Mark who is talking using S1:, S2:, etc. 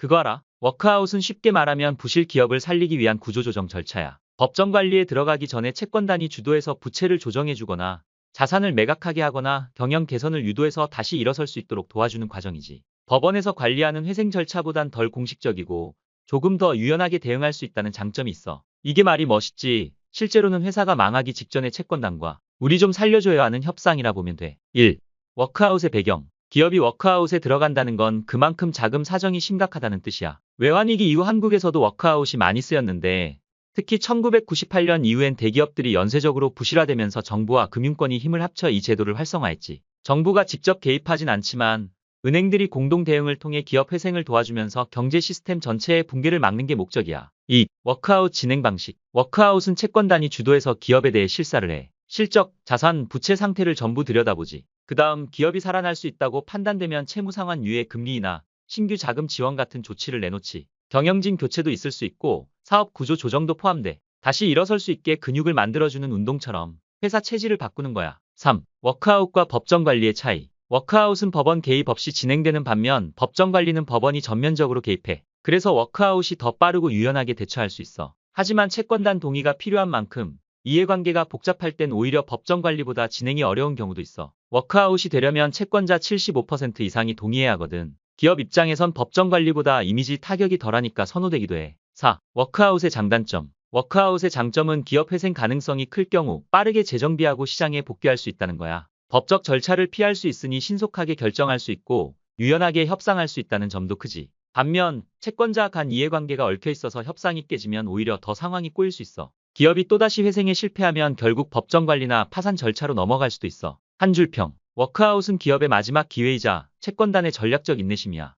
S1: 그거 알아? 워크아웃은 쉽게 말하면 부실 기업을 살리기 위한 구조조정 절차야. 법정 관리에 들어가기 전에 채권단이 주도해서 부채를 조정해주거나 자산을 매각하게 하거나 경영 개선을 유도해서 다시 일어설 수 있도록 도와주는 과정이지. 법원에서 관리하는 회생 절차보단 덜 공식적이고 조금 더 유연하게 대응할 수 있다는 장점이 있어. 이게 말이 멋있지. 실제로는 회사가 망하기 직전에 채권단과 우리 좀 살려줘야 하는 협상이라 보면 돼. 1. 워크아웃의 배경. 기업이 워크아웃에 들어간다는 건 그만큼 자금 사정이 심각하다는 뜻이야. 외환위기 이후 한국에서도 워크아웃이 많이 쓰였는데 특히 1998년 이후엔 대기업들이 연쇄적으로 부실화되면서 정부와 금융권이 힘을 합쳐 이 제도를 활성화했지. 정부가 직접 개입하진 않지만 은행들이 공동 대응을 통해 기업 회생을 도와주면서 경제 시스템 전체의 붕괴를 막는 게 목적이야. 2. 워크아웃 진행 방식. 워크아웃은 채권단이 주도해서 기업에 대해 실사를 해. 실적, 자산, 부채 상태를 전부 들여다보지. 그 다음 기업이 살아날 수 있다고 판단되면 채무 상환 유예 금리나 신규 자금 지원 같은 조치를 내놓지. 경영진 교체도 있을 수 있고 사업 구조 조정도 포함돼. 다시 일어설 수 있게 근육을 만들어주는 운동처럼 회사 체질을 바꾸는 거야. 3. 워크아웃과 법정 관리의 차이. 워크아웃은 법원 개입 없이 진행되는 반면 법정 관리는 법원이 전면적으로 개입해. 그래서 워크아웃이 더 빠르고 유연하게 대처할 수 있어. 하지만 채권단 동의가 필요한 만큼 이해관계가 복잡할 땐 오히려 법정 관리보다 진행이 어려운 경우도 있어. 워크아웃이 되려면 채권자 75% 이상이 동의해야 하거든. 기업 입장에선 법정 관리보다 이미지 타격이 덜하니까 선호되기도 해. 4. 워크아웃의 장단점. 워크아웃의 장점은 기업 회생 가능성이 클 경우 빠르게 재정비하고 시장에 복귀할 수 있다는 거야. 법적 절차를 피할 수 있으니 신속하게 결정할 수 있고 유연하게 협상할 수 있다는 점도 크지. 반면 채권자 간 이해관계가 얽혀 있어서 협상이 깨지면 오히려 더 상황이 꼬일 수 있어. 기업이 또다시 회생에 실패하면 결국 법정 관리나 파산 절차로 넘어갈 수도 있어. 한 줄 평. 워크아웃은 기업의 마지막 기회이자 채권단의 전략적 인내심이야.